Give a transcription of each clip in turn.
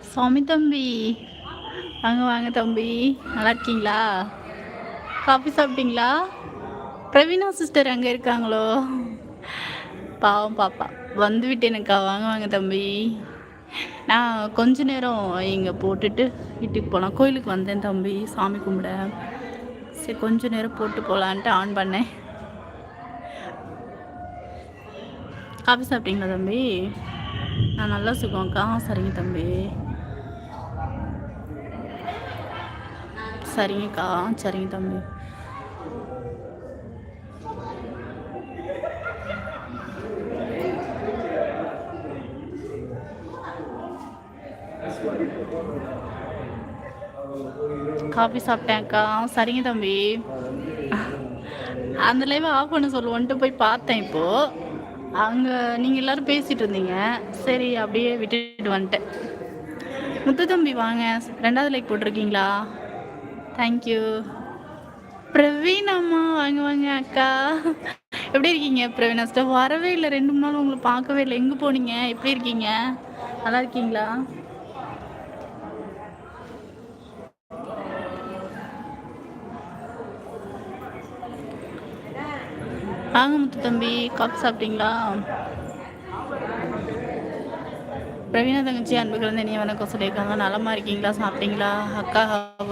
சுவாமி தம்பி. வாங்க வாங்க தம்பி. நல்லா இருக்கீங்களா காஃபி சாப்பிட்டீங்களா? பிரவீனா சிஸ்டர் அங்கே இருக்காங்களோ? பாவம் பாப்பா. வந்து விட்டேனுக்கா. வாங்க வாங்க தம்பி. நான் கொஞ்ச நேரம் இங்கே போட்டுட்டு வீட்டுக்கு போகலாம் கோயிலுக்கு வந்தேன் தம்பி. சாமி கும்பிட. சரி கொஞ்ச நேரம் போட்டு போகலான்ட்டு ஆன் பண்ணேன். காஃபி சாப்பிட்டீங்களா தம்பி? நான் நல்லா சுகம்க்கா. சரிங்க தம்பி. சரிங்கக்கா. சரிங்க தம்பி. காஃபி சாப்பிட்டேன்க்கா. சரிங்க தம்பி. அந்த லைவ் ஆஃப் பண்ண சொல்லுவோன்ட்டு போய் பார்த்தேன் இப்போது அங்கே நீங்கள் எல்லோரும் பேசிகிட்டு இருந்தீங்க. சரி அப்படியே விட்டுட்டு வந்துட்டேன். முத்து தம்பி வாங்க. ரெண்டாவது லைக் போட்டிருக்கீங்களா? தேங்க்யூ பிரவீன் அம்மா வாங்க வாங்க அக்கா. எப்படி இருக்கீங்க? பிரவீன் அஸ்டர் வரவே இல்லை. ரெண்டு மூணு நாள் உங்களை பார்க்கவே இல்லை. எங்கே போனீங்க? எப்படி இருக்கீங்க? நல்லா இருக்கீங்களா? வாங்க முத்து தம்பி. காஃபி சாப்பிட்டீங்களா? பிரவீனா தங்கச்சி அன்பு நீ வணக்கம் சொல்லியிருக்காங்க. நலமா இருக்கீங்களா? சாப்பிட்டீங்களா? அக்கா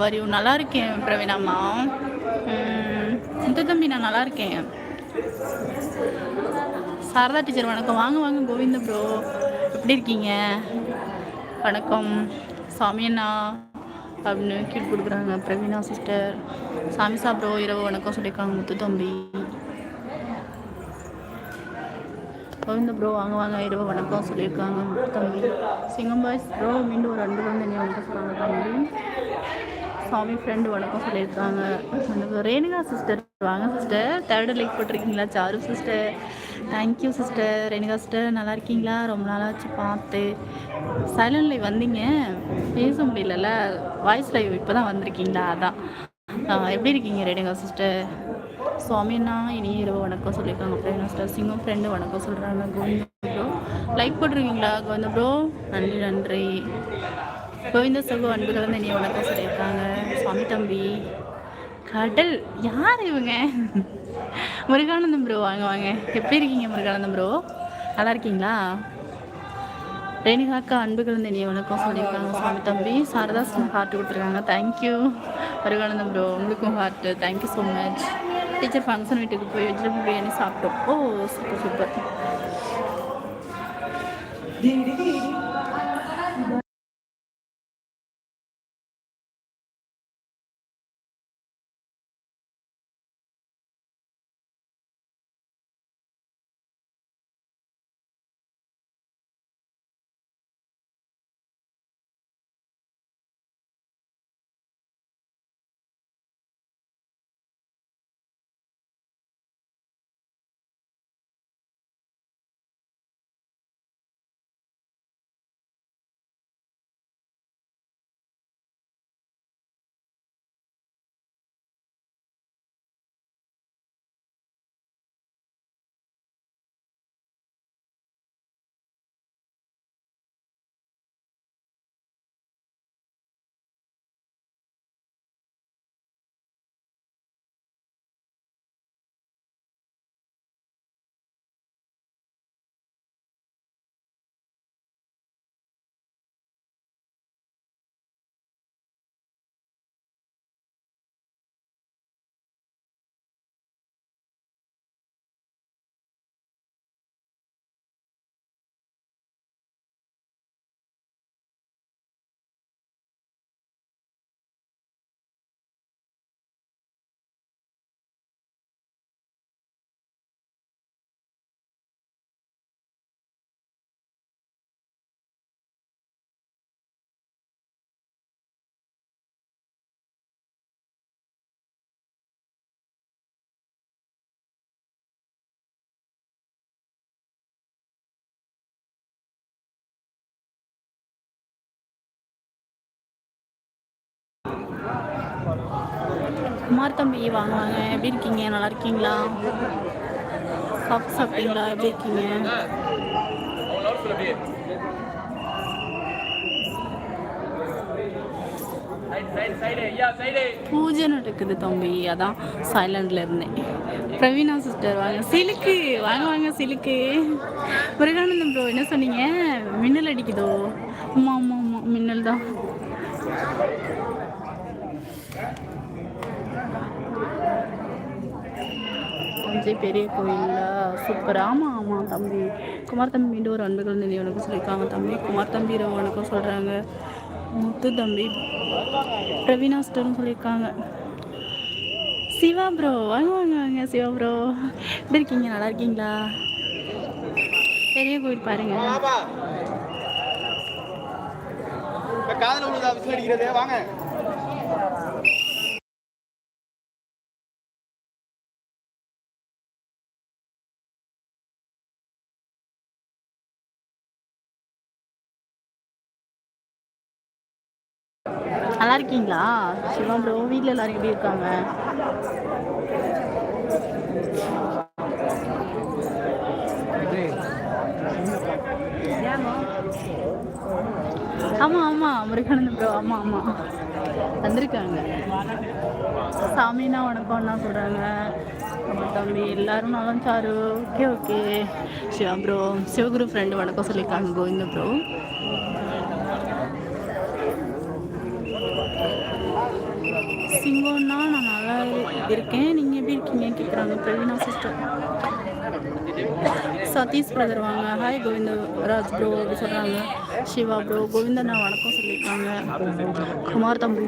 வரி நல்லா இருக்கேன் பிரவீனாம்மா முத்து தம்பி நான் நல்லா இருக்கேன். சாரதா டீச்சர் வணக்கம். வாங்க வாங்க கோவிந்த ப்ரோ எப்படி இருக்கீங்க? வணக்கம். சாமி அண்ணா அப்படின்னு கீழ் கொடுக்குறாங்க. பிரவீனா சிஸ்டர் சாமி சாப்பிட்றோம் இரவு வணக்கம் சொல்லியிருக்காங்க முத்து தம்பி. கவிந்த ப்ரோ வாங்க வாங்க இரவு வணக்கம் சொல்லியிருக்காங்க. தம்பி சிங்கம் பாய்ஸ் ப்ரோ மீண்டும் ஒரு அன்பு வந்து என்ன வந்து சொல்லுவாங்க தம்பி சாமி ஃப்ரெண்டு வணக்கம் சொல்லியிருக்காங்க. எனக்கு ரேணுகா சிஸ்டர் வாங்க சிஸ்டர் தேர்டு லைக் போட்டிருக்கீங்களா? Charu sister thank you sister Renuka sister நல்லா இருக்கீங்களா? ரொம்ப நாளாச்சு பார்த்து. சைலண்ட் லைவ் வந்தீங்க. பேச முடியலல்ல. வாய்ஸ் லைவ் இப்போ தான் வந்திருக்கீங்களா? அதான். எப்படி இருக்கீங்க ரேணுகா சிஸ்டர் சுவாமினா இனி இரவு வணக்கம் சொல்லியிருக்காங்க. அப்புறம் ஸ்டார் சிங்கம் ஃப்ரெண்டு வணக்கம் சொல்கிறாங்க கோவிந்த ப்ரோ லைக் போட்டிருக்கீங்களா கோவிந்த ப்ரோ நன்றி நன்றி. கோவிந்த சகோ அன்புகள் கலந்து இனி வணக்கம் சொல்லியிருக்காங்க. சுவாமி தம்பி. கடல். யார் இவங்க? முருகானந்தம் ப்ரோ வாங்க வாங்க. எப்படி இருக்கீங்க முருகானந்தம் ப்ரோ நல்லா இருக்கீங்களா? ரேணுகாக்கா அன்பு கலந்த இனிய வணக்கம் சொல்லியிருக்காங்க. சுவாமி தம்பி. சாரதாஸ் ஹார்ட் கொடுத்துருக்காங்க. தேங்க்யூ முருகானந்தம் ப்ரோ உங்களுக்கும் heart thank you so much teacher function வீட்டுக்கு போய் வெஜிடபிள் பிரியாணி சாப்பிட்டோம். ஓ சூப்பர் சூப்பர். குமார் தம்பி வாங்க வாங்க எப்படி இருக்கீங்க? நல்லா இருக்கீங்களா? சாப்பிட்டு சாப்பிட்டீங்களா? எப்படி இருக்கீங்க? பூஜை நடக்குது தம்பி. அதான் சைலண்டில் இருந்தேன். பிரவீனா சிஸ்டர் வாங்க. சிலுக்கு. வாங்க வாங்க சிலுக்கு. முருகானந்தம் ப்ரோ என்ன சொன்னீங்க? மின்னல் அடிக்குதோ? ஆமாம் ஆமாம் ஆமாம் மின்னல் தான். தஞ்சை பெரிய கோயிலில். சூப்பர் ஆமாம் ஆமாம் தம்பி. குமார் தம்பி மீண்டும் ஒரு அன்புகள் நினைவனுக்கும் சொல்லியிருக்காங்க தம்பி. குமார் தம்பி ரவனுக்கும் சொல்கிறாங்க முத்து தம்பி பிரவீனாஸ்டர்னு சொல்லியிருக்காங்க. சிவா ப்ரோ வாங்க வாங்க வாங்க சிவா ப்ரோ எப்படி இருக்கீங்க? நல்லா இருக்கீங்களா? பெரிய கோயில் பாருங்க. காதல் அடிக்கிறது வாங்க. நல்லா இருக்கீங்களா சிவா ப்ரோ வீட்டில் எல்லாரும் எப்படி இருக்காங்க? ஆமாம் ஆமாம் முருகானந்த ப்ரோ ஆமாம் ஆமாம் வந்திருக்காங்க. சாமினா வணக்கம்னா சொல்கிறாங்க அப்புறம் தம்பி எல்லாரும் நலம் Charu okay okay. Siva bro Sivaguru friend வணக்கம் சொல்லியிருக்காங்க கோவிந்த ப்ரோ சிங்கம்னா நான் நல்லா இருக்கேன்? நீங்கள் எப்படி இருக்கீங்கன்னு கேட்குறாங்க பிரவீனா சிஸ்டர் சதீஷ் பிரதர் வாங்க. ஹாய் கோவிந்த ராஜ் ப்ரோ அப்படி சொல்கிறாங்க சிவா ப்ரோ கோவிந்தண்ணா வணக்கம் சொல்லியிருக்காங்க. குமார் தம்பி.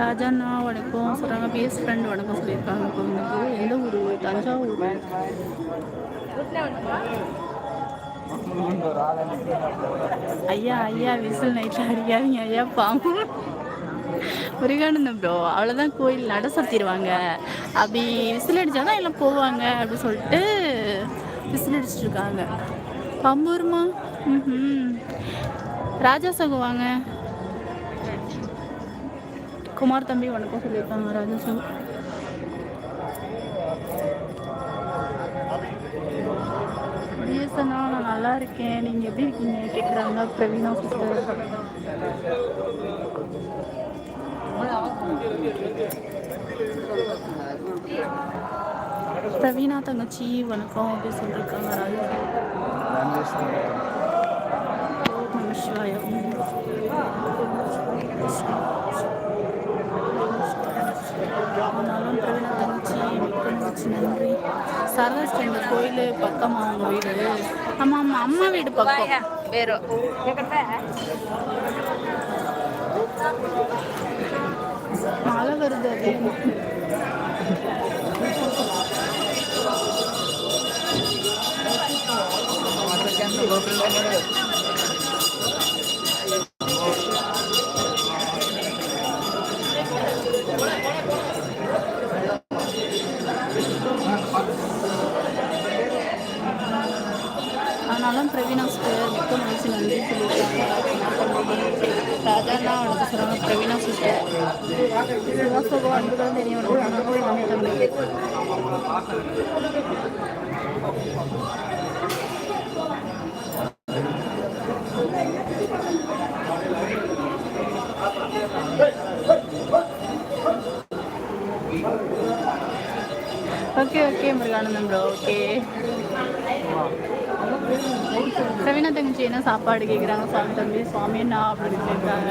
ராஜாண்ணா வணக்கம். சொல்கிறாங்க பிஎஸ் ஃப்ரெண்ட் வணக்கம் சொல்லியிருக்காங்க. கோவிந்துக்கு எந்த ஊர்? தஞ்சாவூர். ஐயா ஐயா விசில் நைட்டில் அடிக்காதீங்க. ஐயா பாம்பு முருகானந்தம் ப்ரோ அவ்வளோதான் கோயில். நட சாத்திடுவாங்க. அப்படி விசில் அடித்தா தான் எல்லாம் போவாங்க அப்படி சொல்லிட்டு விசில் அடிச்சிட்டு இருக்காங்க. பம்பூர்மா ம் ராஜா சகுவாங்க. குமார் தம்பி வணக்கம் சொல்லியிருக்காங்க ராஜா சகு பிஎஸ்என்ஆ நான் நல்லா இருக்கேன். நீங்கள் எப்படி இருக்கீங்க? கேட்குறாங்க பிரவீனா சிஸ்டர் பிரவீனா தங்கச்சி வணக்கம். அப்படி சொல்லியிருக்காங்க ராஜா? ஓம் நம சிவாய ஆனாலும் பிரவீனா தங்கச்சி மிக்க மகிழ்ச்சி நன்றி சரஸ் இந்த கோயில் பக்கமா அவங்க வீடு ஆமாம் ஆமாம் அம்மா வீடு பக்கம் ಬೇರು மழை வருது அப்படின்னு ஆனாலும் சிஸ்டர் சிவாசோகோ அன்புகள் தெரியவனுக்கு தம்பி ஓகே தங்கச்சி என்ன சாப்பாடு கேட்குறாங்க சாமி தம்பி சுவாமி என்ன? அப்படின்னு கேட்குறாங்க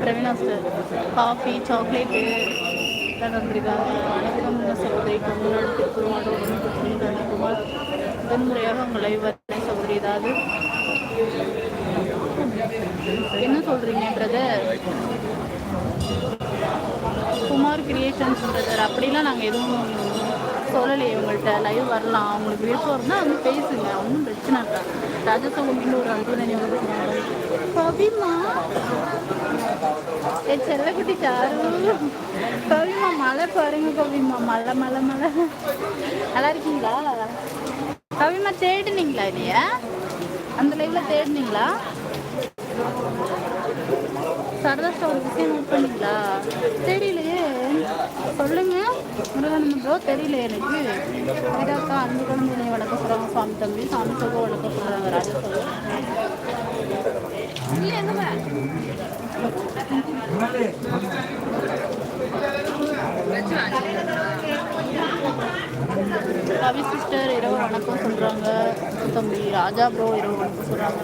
பிரவீனா சார் காஃபி சாக்லேட்டு எல்லாம் வந்திருக்காங்க வணக்கம் சகோதரிக்கு முன்னாடி திருக்குறமாட்டோ முதன்முறையாக உங்கள் லைவ் சகோதரி ஏதாவது என்ன சொல்கிறீங்க பிரதர் குமார் கிரியேஷன்ஸ் பிரதர் அப்படிலாம் நாங்கள் எதுவும் சொல்லலையே உங்கள்கிட்ட லைவ் வரலாம். அவங்களுக்கு விருப்பம் இருந்தால் வந்து பேசுங்க. ஒன்றும் பிரச்சனை இல்லை. ராஜசோகம் மீண்டும் ஒரு அன்பு நினைவு கவிமா. ஏ செல்லக்குட்டி சாரு. கவிமா மழை பாருங்க கவிமா. மழை மழை மழை நல்லா இருக்கீங்களா? கவிமா தேடுனீங்களா இல்லையா அந்த லைவ்ல தேடுனீங்களா? சரதா ஸ்டோர் விஷயம் நோட் பண்ணீங்களா? தெரியலையே. சொல்லுங்க. முருகன் ப்ரோ தெரியல எனக்கு. இதாக்கா அன்பு குழந்தை வளர்க்க சொல்கிறாங்க சாமி தம்பி சாமி சொல்ல வளர்க்க சொல்கிறாங்க ராஜா ரவி சிஸ்டர் இரவு வணக்கம் சொல்கிறாங்க தம்பி ராஜா ப்ரோ இரவு வணக்கம் சொல்கிறாங்க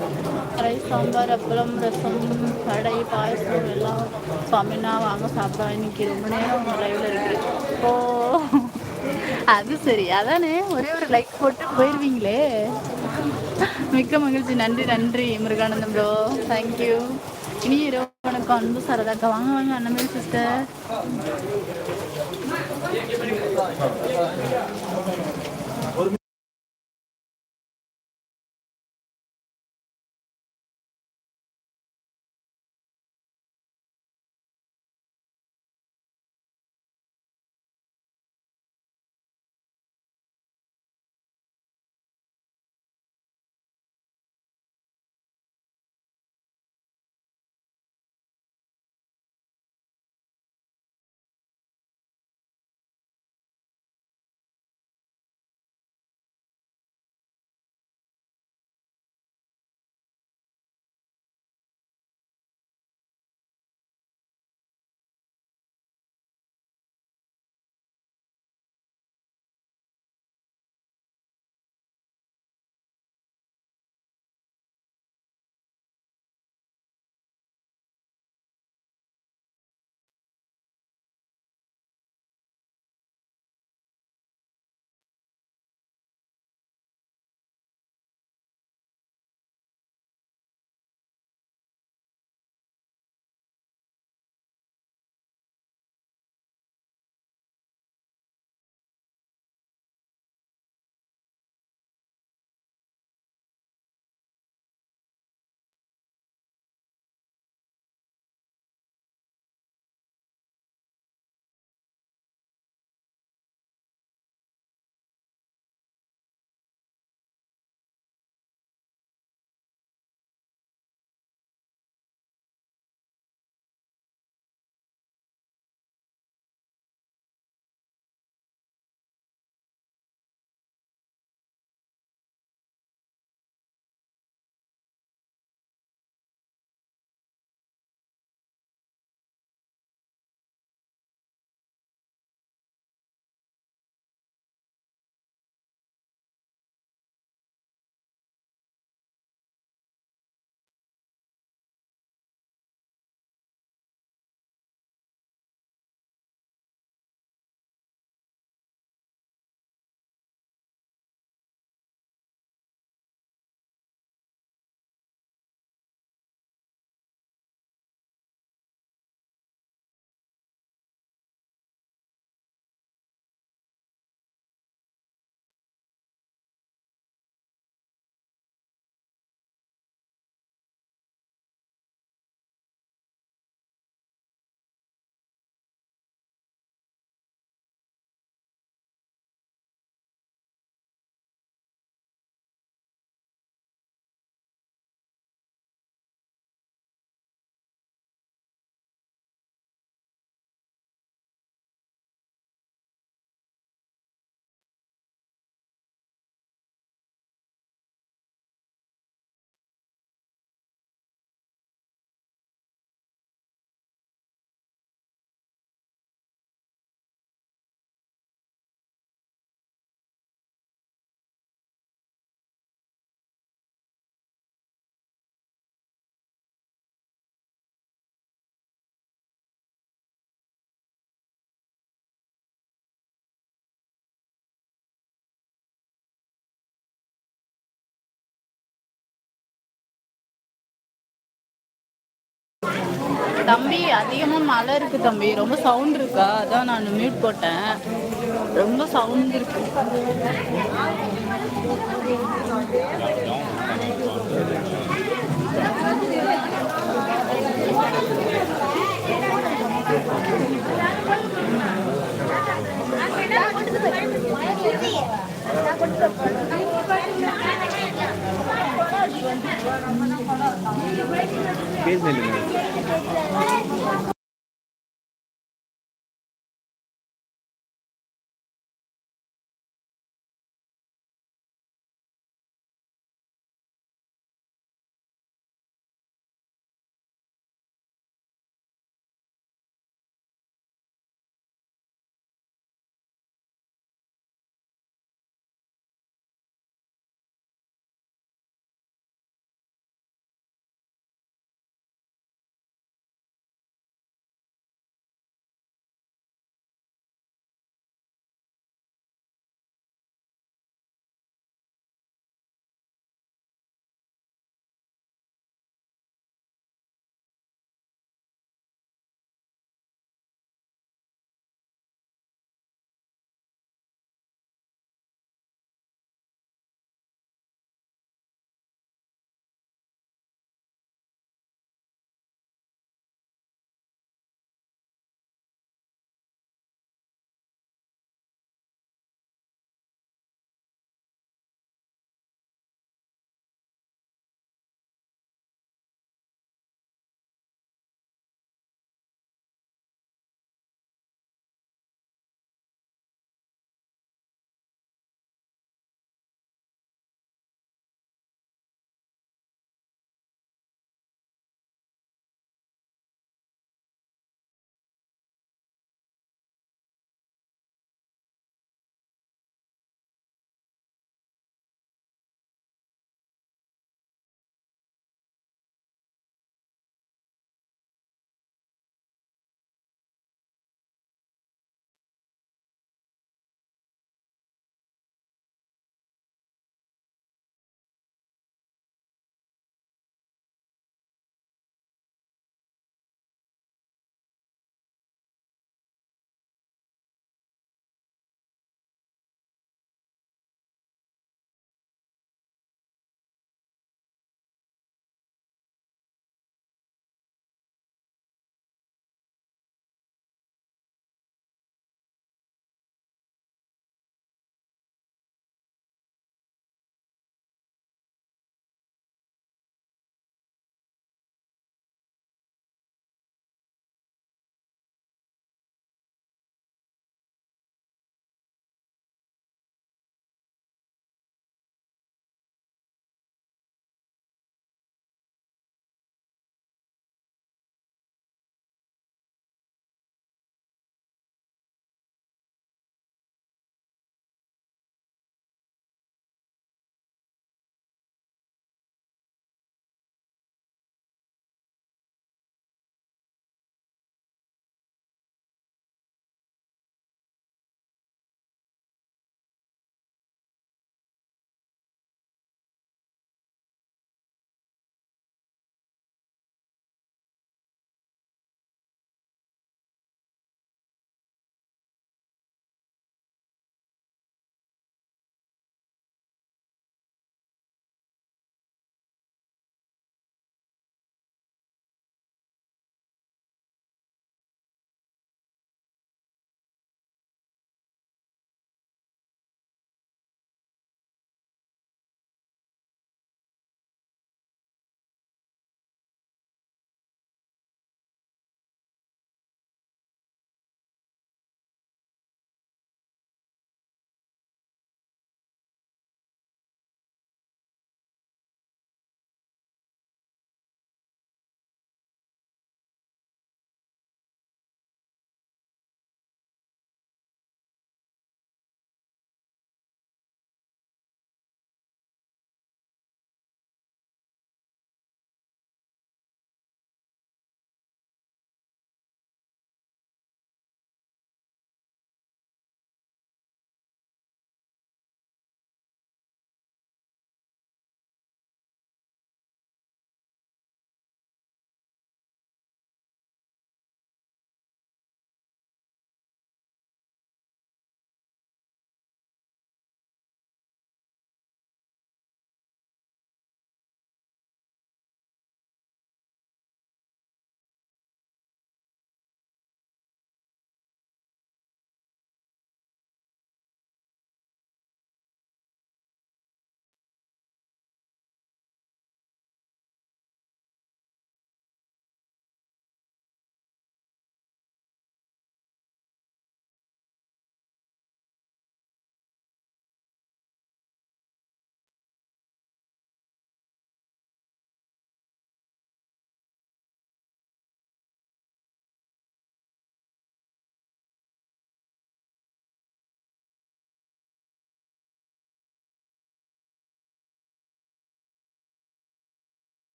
ரைஸ் சாம்பார் அப்பளம் ரசம் வடை பாயசம் எல்லாம் சாமினா வாங்க சாப்பிட்டா இன்னைக்கு ரொம்ப நேரம் லைவில் இருக்கு. ஓ அது சரி அதானே? ஒரே ஒரு லைக் போட்டு போயிடுவீங்களே மிக்க மகிழ்ச்சி. நன்றி நன்றி முருகானந்தம் ப்ரோ தேங்க்யூ இனி இரவு வணக்கம். அன்பு சரதாக்கா. வாங்க வாங்க அண்ணன் சிஸ்டர் தம்பி அதிகமாக மழை இருக்கு தம்பி. ரொம்ப சவுண்ட் இருக்கா? அதான் நான் மியூட் போட்டேன். ரொம்ப சவுண்ட் இருக்கு. பேர் நெல்லுங்க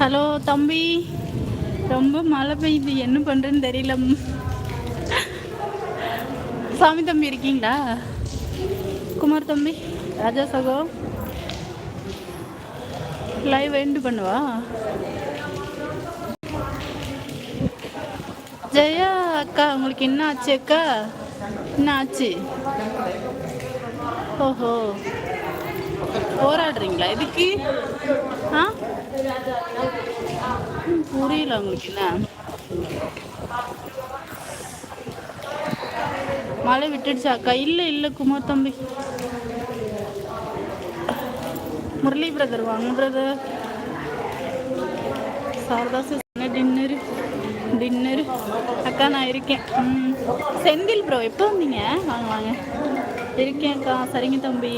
ஹலோ தம்பி. ரொம்ப மழை பெய்யுது. என்ன பண்ணுறேன்னு தெரியல. சாமி தம்பி இருக்கீங்களா? குமார் தம்பி ராஜா சகோ லைவ் எண்டு பண்ணுவா? ஜெயா அக்கா உங்களுக்கு என்ன ஆச்சு அக்கா? என்ன ஆச்சு? ஓஹோ. போராடுறீங்களா? எதுக்கு? ஆ? புரியல உங்களுக்கு என்ன? மழை விட்டுடுச்சா? அக்கா இல்லை இல்லை குமார் தம்பி. முரளி பிரதர் வாங்க brother Sarada sister dinner dinner அக்கா நான் இருக்கேன். ம். செந்தில் ப்ரோ எப்போ வந்தீங்க? வாங்க வாங்க. இருக்கேன் அக்கா. சரிங்க தம்பி.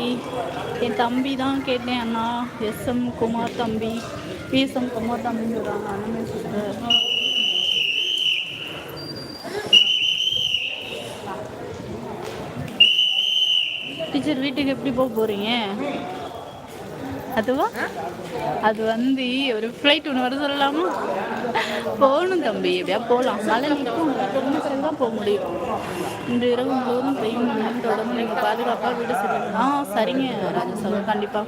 என் தம்பி தான் கேட்டேன் அண்ணா. எஸ்எம் குமார் தம்பி. பிஎஸ்எம் குமார் தம்பின்னு சொல்கிறாங்க அண்ணன் சிஸ்டர் டீச்சர் வீட்டுக்கு எப்படி போக போகிறீங்க அதுவா? அது வந்து ஒரு ஃப்ளைட் ஒன்று வர சொல்லலாமா? போகணும் தம்பி எப்படியா போகலாம். மழை நிற்கும். தான் போக முடியும். இந்த இரவு முழுவதும் பெய்யும் மழையின் தொடர்ந்து நீங்கள் பாதுகாப்பாக வீடு செல்லுங்க ஆ சரிங்க ராஜசாகர் கண்டிப்பாக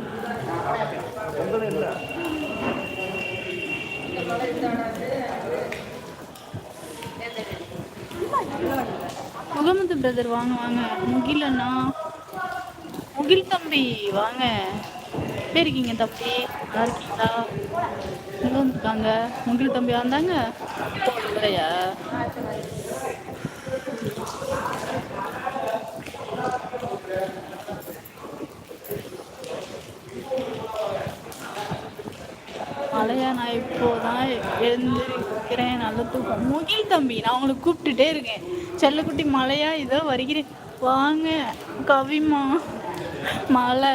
முகமது பிரதர் வாங்க வாங்க. முகில் அண்ணா முகில் தம்பி வாங்க. எப்படி இருக்கீங்க தம்பி? நல்லா இருக்கீங்களா? எங்கே வந்திருக்காங்க முகில் தம்பி வந்தாங்க இல்லையா மழையா நான் இப்போதான் எழுந்திருக்கிறேன். நல்ல தூக்கம். முகில் தம்பி நான் உங்களை கூப்பிட்டுட்டே இருக்கேன். செல்லக்குட்டி மழையா இதோ வருகிறேன். வாங்க கவிமா. மழை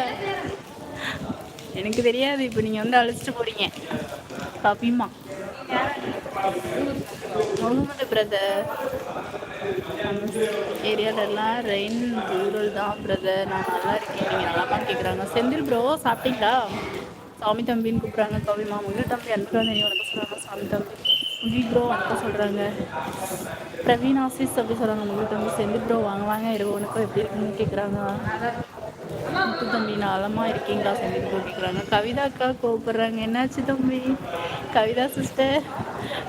எனக்கு தெரியாது இப்போ நீங்கள் வந்து அழைச்சிட்டு போறீங்க. கவிமா. முகமது பிரதர் ஏரியாலெல்லாம் ரெயின் ரூரல் தான் பிரதர் நான் நல்லா இருக்கேன். நீங்கள் நல்லாமா கேட்குறாங்க செந்தில் ப்ரோ சாப்பிட்டீங்களா? சாமி தம்பின்னு கூப்பிட்றாங்க. கவிமா முகில் தம்பி அனுப்புறாங்க நீ வணக்கம் சொல்கிறாங்க சாமி தம்பி முகில் ப்ரோ வணக்கம் சொல்கிறாங்க பிரவீன் ஆசிஸ் அப்படி சொல்கிறாங்க முகில் தம்பி செந்தில் ப்ரோ வாங்க வாங்க இரவு வணக்கம். எப்படி இருக்குன்னு கேட்குறாங்க முத்து தம்பி நலமா இருக்கீங்களா? செந்தில் ப்ரோ கேட்குறாங்க கவிதா அக்கா கூப்பிடுறாங்க என்னாச்சு தம்பி? கவிதா சிஸ்டர்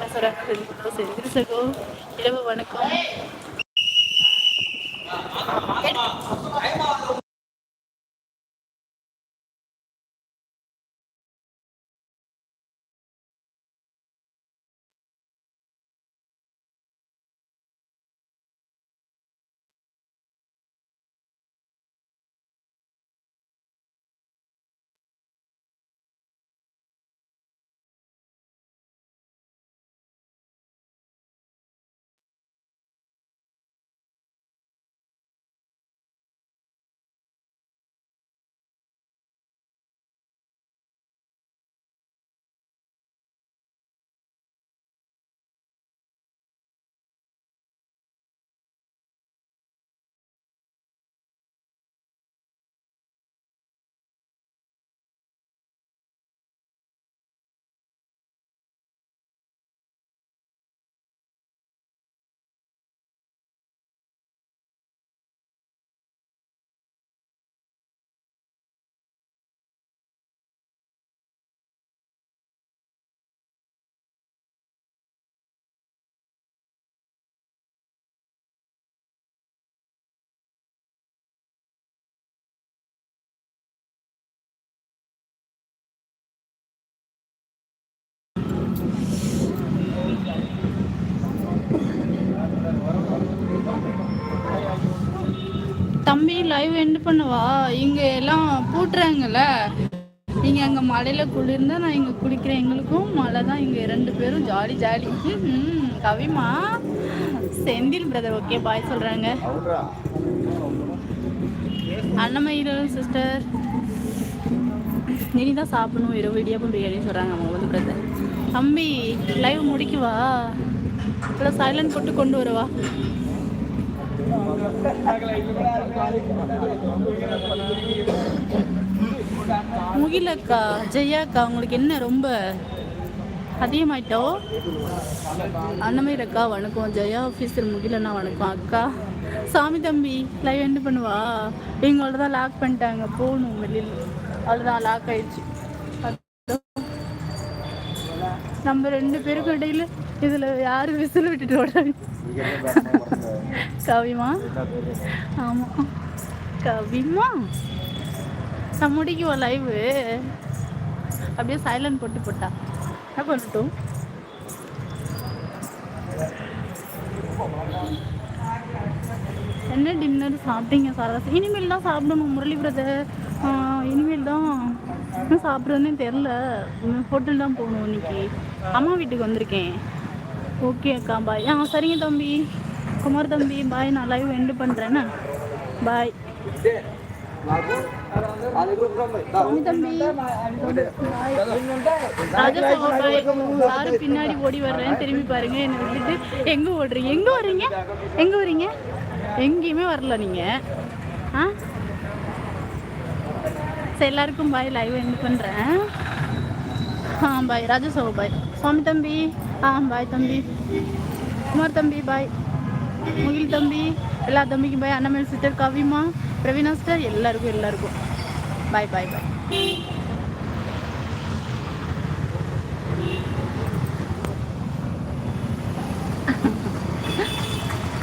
சொல்கிறாங்க செந்தில் ப்ரோ செந்தில் சகோ. இரவு வணக்கம். தம்பி லைவ் எண்ட் பண்ணவா. இங்க எல்லாம் பூட்டுறாங்கல்ல. நீங்க அங்க மழையில குளிர்ந்தா நான் இங்க குளிக்கிறேன். எங்களுக்கும் மழை தான். இங்க ரெண்டு பேரும் ஜாலி ஜாலி ம், கவிமா. செந்தில் பிரதர் ஓகே பாய் சொல்றாங்க. அன்னமயிலும் சிஸ்டர் இனி தான் சாப்பிடணும். இரவு இடியாப்பம் பிரியாணி சொல்றாங்க அவங்க வந்து பிரதர் தம்பி லைவ் முடிக்குவா? இல்லை சைலண்ட் போட்டு கொண்டு வருவா. முகிலக்கா ஜெயாக்கா உங்களுக்கு என்ன ரொம்ப அதிகமாயிட்டோ? அண்ணமயிர் அக்கா வணக்கம். ஜெயா ஆஃபீஸர் முகிலண்ணா வணக்கம். அக்கா சாமி தம்பி லைவ் என்ன பண்ணுவா? எங்களோட தான் லாக் பண்ணிட்டாங்க. போகணும் வெளியில். அவ்வளோதான் லாக் ஆயிடுச்சு. நம்ம ரெண்டு பேருக்கும் இடையில இதில் யார் விசில் விட்டுட்டு ஓடுறாங்க கவிமா? ஆமாம் கவிமா? நான் முடிக்குவோம் லைவு அப்படியே சைலண்ட் போட்டு போட்டா. என்ன பண்ணட்டும்? என்ன டின்னர் சாப்பிட்டீங்க சாரதாஸ் இனிமேல் தான் சாப்பிடணும் முரளி பிரதர் இனிமேல் தான். என்ன சாப்பிட்றதுனே தெரில ஹோட்டல் தான் போகணும் இன்னைக்கு. அம்மா வீட்டுக்கு வந்திருக்கேன். ஓகே அக்கா பாய் ஆ சரிங்க தம்பி. குமார் தம்பி பாய் நான் லைவ் எண்டு பண்ணுறேன்னா பாய் தம்பி. பின்னாடி ஓடி வர்றேன். திரும்பி பாருங்க. என்னை விட்டுட்டு எங்க ஓடுறீங்க? எங்க வர்றீங்க எங்க வரீங்க? எங்கேயுமே வரல நீங்க. ஆ? எல்லாருக்கும் பாய் லைவ் எண்ட் பண்றேன். ஆ பாய் ராஜசபா பாய் சுவாமி தம்பி. ஆ பாய் தம்பி. குமார் தம்பி பாய் முகில் தம்பி எல்லா தம்பிக்கும் பாய் அண்ணமேல் சிஸ்டர் கவிமா பிரவீனா சிஸ்டர் எல்லாருக்கும் எல்லாருக்கும். பாய் பாய் பாய்